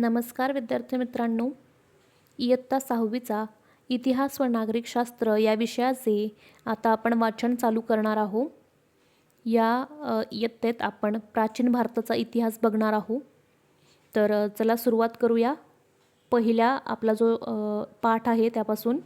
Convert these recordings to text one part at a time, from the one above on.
नमस्कार विद्यार्थी मित्रांनो. इयत्ता सहावीचा इतिहास व नागरिकशास्त्र या विषयाचे आता आपण वाचन चालू करणार आहोत या इयत्तेत आपण प्राचीन भारताचा इतिहास बघणार आहोत तर चला सुरुवात करूया. पहिल्या आपला जो पाठ आहे त्यापासून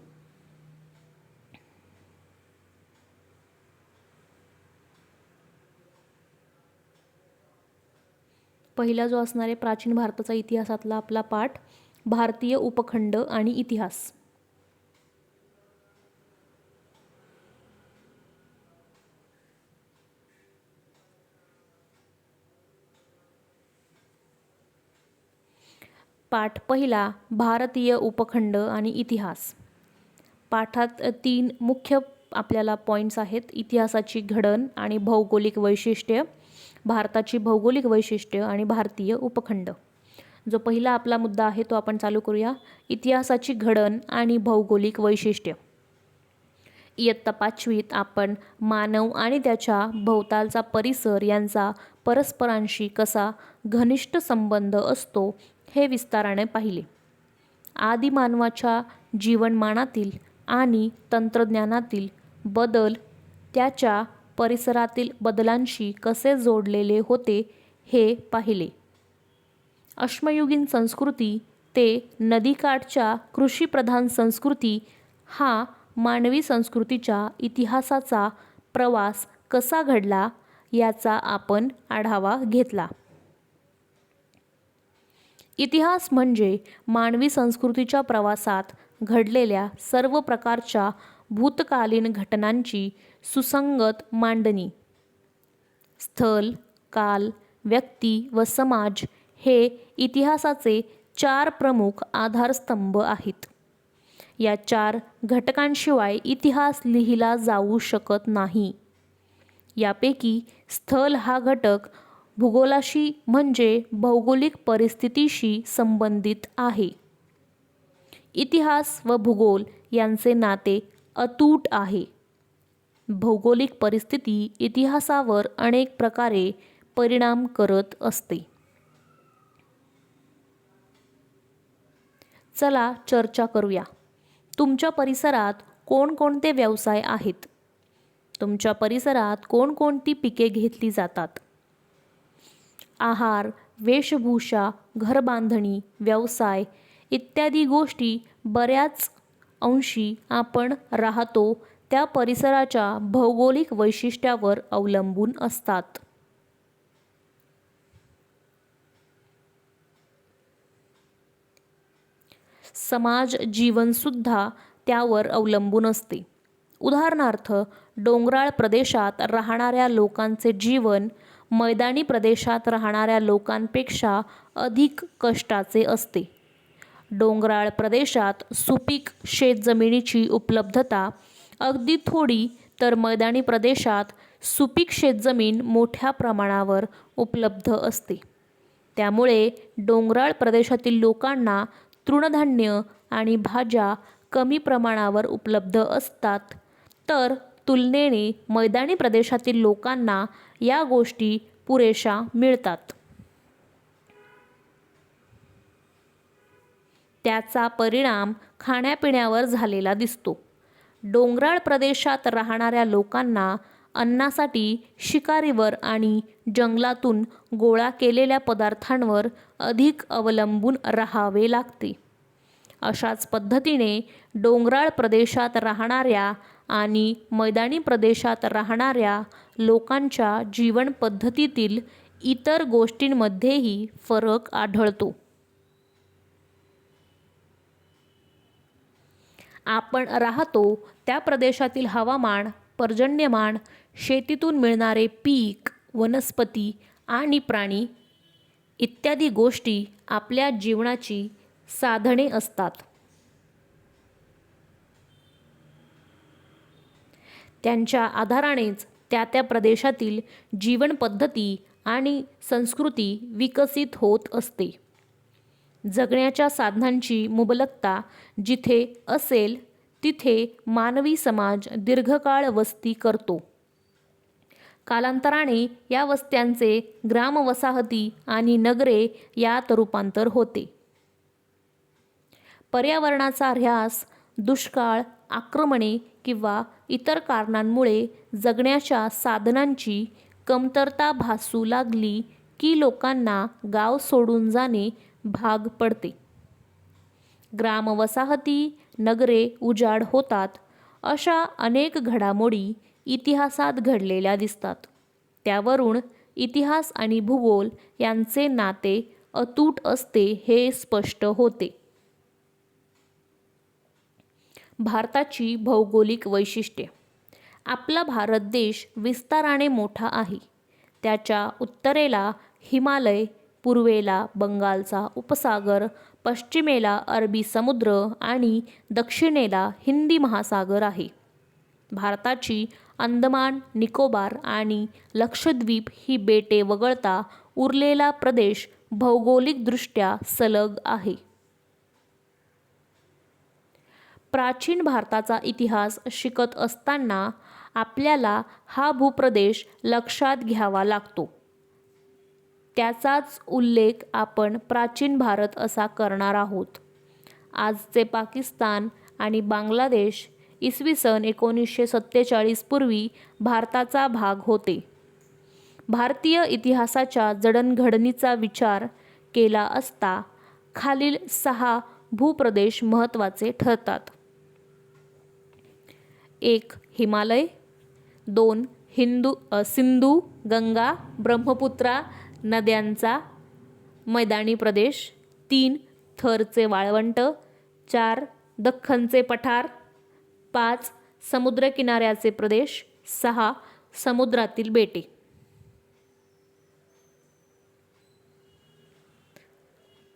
पहिला जो असणार आहे प्राचीन भारताचा इतिहासातला आपला पाठ भारतीय उपखंड आणि इतिहास. पाठ पहिला भारतीय उपखंड आणि इतिहास. पाठात तीन मुख्य आपल्याला पॉईंट्स आहेत इतिहासाची घडण आणि भौगोलिक वैशिष्ट्य. भारताची भौगोलिक वैशिष्ट्य आणि भारतीय उपखंड. जो पहिला आपला मुद्दा आहे तो आपण चालू करूया. इतिहासाची घडण आणि भौगोलिक वैशिष्ट्य. इयत्ता पाचवीत आपण मानव आणि त्याच्या भोवतालचा परिसर यांचा परस्परांशी कसा घनिष्ठ संबंध असतो हे विस्ताराने पाहिले. आदिमानवाच्या जीवनमानातील आणि तंत्रज्ञानातील बदल त्याच्या परिसरातील बदलांशी कसे जोडलेले होते हे पाहिले. अश्मयुगीन संस्कृती ते नदीकाठच्या कृषीप्रधान संस्कृती हा मानवी संस्कृतीच्या इतिहासाचा प्रवास कसा घडला याचा आपण आढावा घेतला. इतिहास म्हणजे मानवी संस्कृतीच्या प्रवासात घडलेल्या सर्व प्रकारच्या भूतकालीन घटनांची सुसंगत मांडणी. स्थल काल व्यक्ती व समाज हे इतिहासाचे चार प्रमुख आधारस्तंभ आहेत. या चार घटकांशिवाय इतिहास लिहिला जाऊ शकत नाही. यापैकी स्थल हा घटक भूगोलाशी म्हणजे भौगोलिक परिस्थितीशी संबंधित आहे. इतिहास व भूगोल यांचे नाते अतूट आहे. भौगोलिक परिस्थिती इतिहासावर अनेक प्रकारे परिणाम करत असते. चला चर्चा करूया. तुमच्या परिसरात कोणकोणते व्यवसाय आहेत? तुमच्या परिसरात कोणकोणती पिके घेतली जातात? आहार वेशभूषा घरबांधणी व्यवसाय इत्यादी गोष्टी बऱ्याच अंशी आपण राहतो त्या परिसराच्या भौगोलिक वैशिष्ट्यावर अवलंबून असतात. समाज जीवनसुद्धा त्यावर अवलंबून असते. उदाहरणार्थ डोंगराळ प्रदेशात राहणाऱ्या लोकांचे जीवन मैदानी प्रदेशात राहणाऱ्या लोकांपेक्षा अधिक कष्टाचे असते. डोंगराळ प्रदेशात सुपीक शेतजमिनीची उपलब्धता अगदी थोडी तर मैदानी प्रदेशात सुपीक शेतजमीन मोठ्या प्रमाणावर उपलब्ध असते. त्यामुळे डोंगराळ प्रदेशातील लोकांना तृणधान्य आणि भाज्या कमी प्रमाणावर उपलब्ध असतात. तर तुलनेने मैदानी प्रदेशातील लोकांना या गोष्टी पुरेशा मिळतात. त्याचा परिणाम खाण्यापिण्यावर झालेला दिसतो. डोंगराळ प्रदेशात राहणाऱ्या लोकांना अन्नासाठी शिकारीवर आणि जंगलातून गोळा केलेल्या पदार्थांवर अधिक अवलंबून राहावे लागते. अशाच पद्धतीने डोंगराळ प्रदेशात राहणाऱ्या आणि मैदानी प्रदेशात राहणाऱ्या लोकांच्या जीवनपद्धतीतील इतर गोष्टींमध्येही फरक आढळतो. आपण राहतो त्या प्रदेशातील हवामान पर्जन्यमान शेतीतून मिळणारे पीक वनस्पती आणि प्राणी इत्यादी गोष्टी आपल्या जीवनाची साधने असतात. त्यांच्या आधारानेच त्या त्या प्रदेशातील जीवनपद्धती आणि संस्कृती विकसित होत असते. जगण्याच्या साधनांची मुबलकता जिथे असेल तिथे मानवी समाज दीर्घकाळ वस्ती करतो. कालांतराने या वस्त्यांचे ग्रामवसाहती आणि नगरे यात रूपांतर होते. पर्यावरणाचा ऱ्हास दुष्काळ आक्रमणे किंवा इतर कारणांमुळे जगण्याच्या साधनांची कमतरता भासू लागली की लोकांना गाव सोडून जाणे भाग पडते. ग्रामवसाहती नगरे उजाड होतात. अशा अनेक घडामोडी इतिहासात घडलेल्या दिसतात. त्यावरून इतिहास आणि भूगोल यांचे नाते अतूट असते हे स्पष्ट होते. भारताची भौगोलिक वैशिष्ट्ये. आपला भारत देश विस्ताराने मोठा आहे. त्याच्या उत्तरेला हिमालय पूर्वेला बंगालचा उपसागर पश्चिमेला अरबी समुद्र आणि दक्षिणेला हिंदी महासागर आहे. भारताची अंदमान निकोबार आणि लक्षद्वीप ही बेटे वगळता उरलेला प्रदेश भौगोलिकदृष्ट्या सलग आहे. प्राचीन भारताचा इतिहास शिकत असताना आपल्याला हा भूप्रदेश लक्षात घ्यावा लागतो. त्याचाच उल्लेख आपण प्राचीन भारत असा करणार आहोत. आजचे पाकिस्तान आणि बांगलादेश इसवी सन एकोणीसशे सत्तेचाळीसपूर्वी भारताचा भाग होते. भारतीय इतिहासाच्या जडणघडणीचा विचार केला असता खालील सहा भूप्रदेश महत्त्वाचे ठरतात. एक हिमालय. दोन हिंदू सिंधू गंगा ब्रह्मपुत्रा नद्यांचा मैदानी प्रदेश तीन थरचे वाळवंट चार दख्खनचे पठार पाच समुद्रकिनाऱ्याचे प्रदेश सहा समुद्रातील बेटे.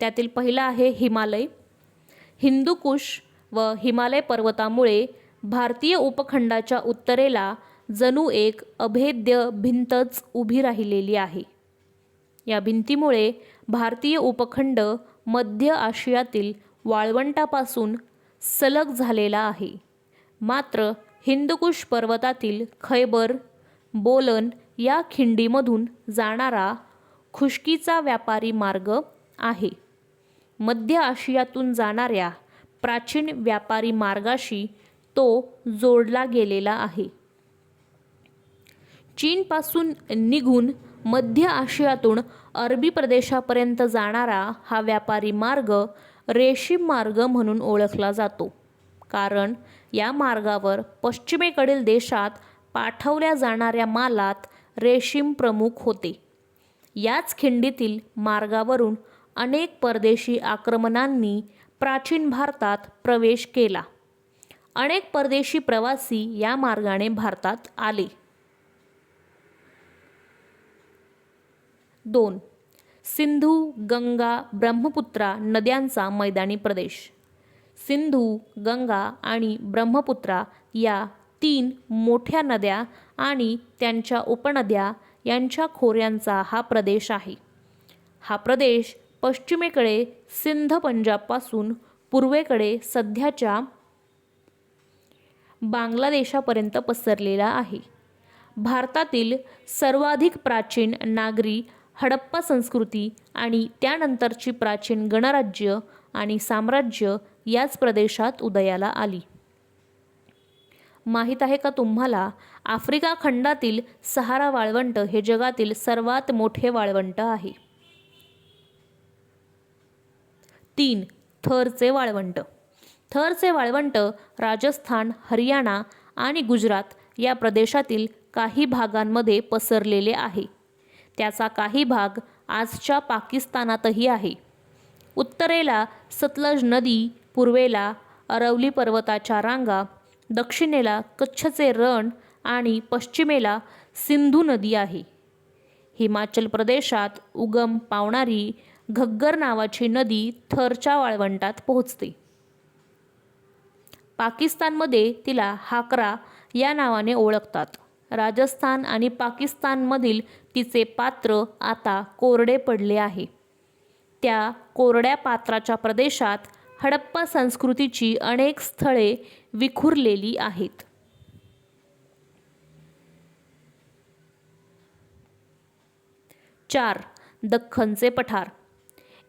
त्यातील पहिला आहे हिमालय. हिंदुकुश व हिमालय पर्वतामुळे भारतीय उपखंडाच्या उत्तरेला जणू एक अभेद्य भिंतच उभी राहिलेली आहे. या भिंतीमुळे भारतीय उपखंड मध्य आशियातील वाळवंटापासून सलग झालेला आहे. मात्र हिंदकुश पर्वतातील खैबर बोलन या खिंडीमधून जाणारा खुशकीचा व्यापारी मार्ग आहे. मध्य आशियातून जाणाऱ्या प्राचीन व्यापारी मार्गाशी तो जोडला गेलेला आहे. चीनपासून निघून मध्य आशियातून अरबी प्रदेशापर्यंत जाणारा हा व्यापारी मार्ग रेशीम मार्ग म्हणून ओळखला जातो. कारण या मार्गावर पश्चिमेकडील देशात पाठवल्या जाणाऱ्या मालात रेशीम प्रमुख होते. याच खिंडीतील मार्गावरून अनेक परदेशी आक्रमणांनी प्राचीन भारतात प्रवेश केला. अनेक परदेशी प्रवासी या मार्गाने भारतात आले. दोन. सिंधू गंगा ब्रह्मपुत्रा नद्यांचा मैदानी प्रदेश. सिंधू गंगा आणि ब्रह्मपुत्रा या तीन मोठ्या नद्या आणि त्यांच्या उपनद्या यांच्या खोऱ्यांचा हा प्रदेश आहे. हा प्रदेश पश्चिमेकडे सिंध पंजाबपासून पूर्वेकडे सध्याच्या बांगलादेशापर्यंत पसरलेला आहे. भारतातील सर्वाधिक प्राचीन नागरी हडप्पा संस्कृती आणि त्यानंतरची प्राचीन गणराज्य आणि साम्राज्य याच प्रदेशात उदयाला आली. माहीत आहे का तुम्हाला? आफ्रिका खंडातील सहारा वाळवंट हे जगातील सर्वात मोठे वाळवंट आहे. तीन थरचे वाळवंट. थरचे वाळवंट राजस्थान हरियाणा आणि गुजरात या प्रदेशातील काही भागांमध्ये पसरलेले आहे. त्याचा काही भाग आजच्या पाकिस्तानातही आहे. उत्तरेला सतलज नदी पूर्वेला अरवली पर्वताच्या रांगा दक्षिणेला कच्छचे रण आणि पश्चिमेला सिंधू नदी आहे. हिमाचल प्रदेशात उगम पावणारी घग्गर नावाची नदी थरच्या वाळवंटात पोहोचते. पाकिस्तानमध्ये तिला हाकरा या नावाने ओळखतात. राजस्थान आणि पाकिस्तानमधील तिचे पात्र आता कोरडे पडले आहे. त्या कोरड्या पात्राच्या प्रदेशात हडप्पा संस्कृतीची अनेक स्थळे विखुरलेली आहेत. चार. दख्खनचे पठार.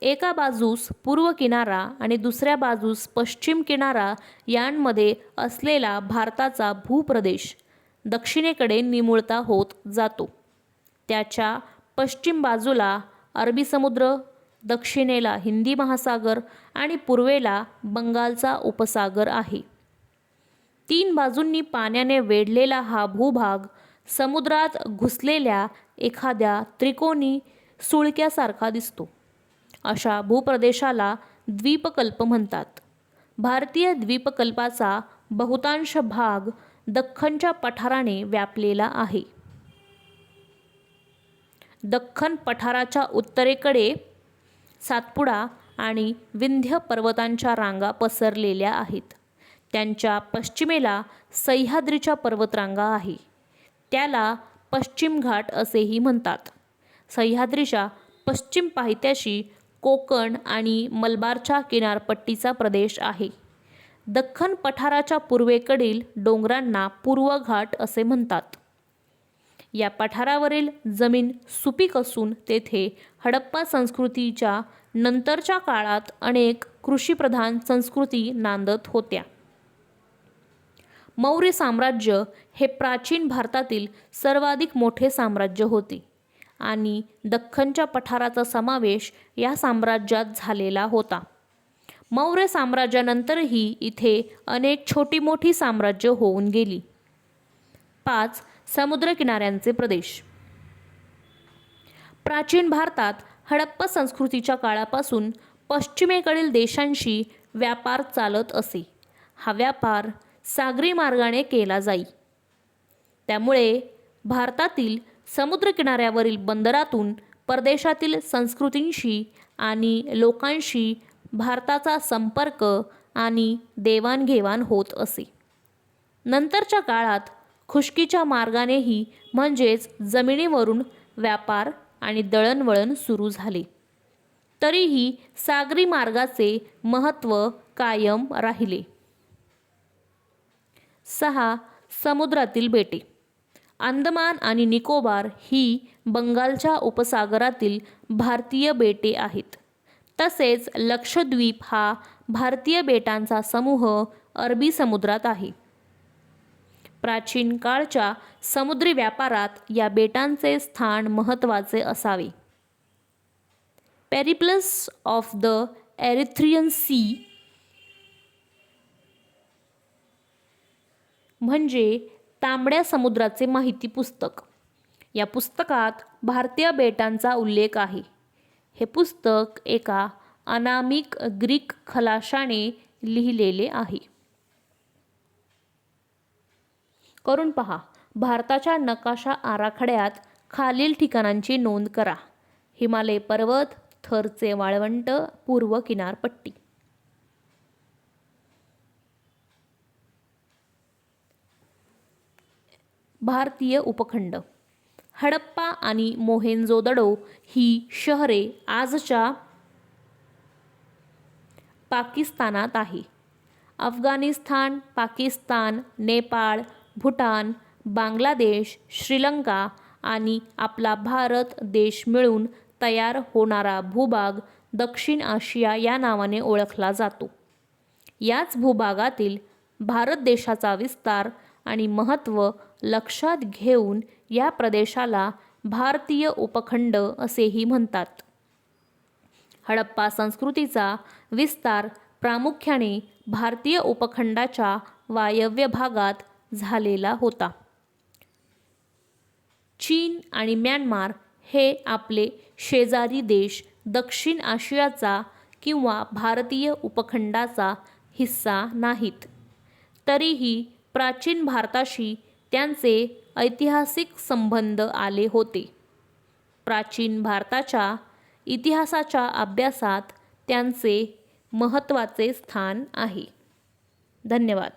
एका बाजूस पूर्व किनारा आणि दुसऱ्या बाजूस पश्चिम किनारा यांमध्ये असलेला भारताचा भूप्रदेश. दक्षिणेकडे निमुळता होत जातो. त्याच्या पश्चिम बाजूला अरबी समुद्र दक्षिणेला हिंदी महासागर आणि पूर्वेला बंगालचा उपसागर आहे. तीन बाजूंनी पाण्याने वेढलेला हा भूभाग समुद्रात घुसलेल्या एखाद्या त्रिकोणी सुळक्यासारखा दिसतो. अशा भूप्रदेशाला द्वीपकल्प म्हणतात. भारतीय द्वीपकल्पाचा बहुतांश भाग दख्खनच्या पठाराने व्यापलेला आहे. दख्खन पठाराच्या उत्तरेकडे सातपुडा आणि विंध्य पर्वतांच्या रांगा पसरलेल्या आहेत. त्यांच्या पश्चिमेला सह्याद्रीच्या पर्वतरांगा आहे. त्याला पश्चिम घाट असेही म्हणतात. सह्याद्रीच्या पश्चिम पायथ्याशी कोकण आणि मलबारच्या किनारपट्टीचा प्रदेश आहे. दख्खन पठाराच्या पूर्वेकडील डोंगरांना पूर्व घाट असे म्हणतात. या पठारावरील जमीन सुपीक असून तेथे हडप्पा संस्कृतीच्या नंतरच्या काळात अनेक कृषीप्रधान संस्कृती नांदत होत्या. मौर्य साम्राज्य हे प्राचीन भारतातील सर्वाधिक मोठे साम्राज्य होते आणि दख्खनच्या पठाराचा समावेश या साम्राज्यात झालेला होता. मौर्य साम्राज्यानंतरही इथे अनेक छोटी मोठी साम्राज्य होऊन गेली. पाच समुद्रकिनाऱ्यांचे प्रदेश. प्राचीन भारतात हडप्पा संस्कृतीच्या काळापासून पश्चिमेकडील देशांशी व्यापार चालत असे. हा व्यापार सागरी मार्गाने केला जाई. त्यामुळे भारतातील समुद्रकिनाऱ्यावरील बंदरातून परदेशातील संस्कृतींशी आणि लोकांशी भारताचा संपर्क आणि देवाणघेवाण होत असे. नंतरच्या काळात खुश्कीच्या मार्गानेही म्हणजेच जमिनीवरून व्यापार आणि दळणवळण सुरू झाले. तरीही सागरी मार्गाचे महत्त्व कायम राहिले. सहा समुद्रातील बेटे. अंदमान आणि निकोबार ही बंगालच्या उपसागरातील भारतीय बेटे आहेत. तसेच लक्षद्वीप हा भारतीय बेटांचा समूह अरबी समुद्रात आहे. प्राचीन काळच्या समुद्री व्यापारात या बेटांचे स्थान महत्त्वाचे असावे. Periplus of the Erythraean sea म्हणजे तांबड्या समुद्राचे माहिती पुस्तक. या पुस्तकात भारतीय बेटांचा उल्लेख आहे. हे पुस्तक एका अनामिक ग्रीक खलाशाने लिहिलेले आहे. करून पहा भारताच्या नकाशा आराखड्यात खालील ठिकाणांची नोंद करा. हिमालय पर्वत थरचे वाळवंट पूर्व किनारपट्टी. भारतीय उपखंड. हडप्पा आणि मोहेंजोदडो ही शहरे आजच्या पाकिस्तानात आहे. अफगाणिस्तान पाकिस्तान नेपाळ भूटान बांगलादेश श्रीलंका आणि आपला भारत देश मिळून तयार होणारा भूभाग दक्षिण आशिया या नावाने ओळखला जातो. याच भूभागातील भारत देशाचा विस्तार आणि महत्त्व लक्षात घेऊन या प्रदेशाला भारतीय उपखंड असेही म्हणतात. हडप्पा संस्कृतीचा विस्तार प्रामुख्याने भारतीय उपखंडाच्या वायव्य भागात झालेला होता. चीन आणि म्यानमार हे आपले शेजारी देश दक्षिण आशियाचा किंवा भारतीय उपखंडाचा हिस्सा नाहीत. तरीही प्राचीन भारताशी त्यांचे ऐतिहासिक संबंध आले होते. प्राचीन भारताच्या इतिहासाच्या अभ्यासात त्यांचे महत्त्वाचे स्थान आहे. धन्यवाद.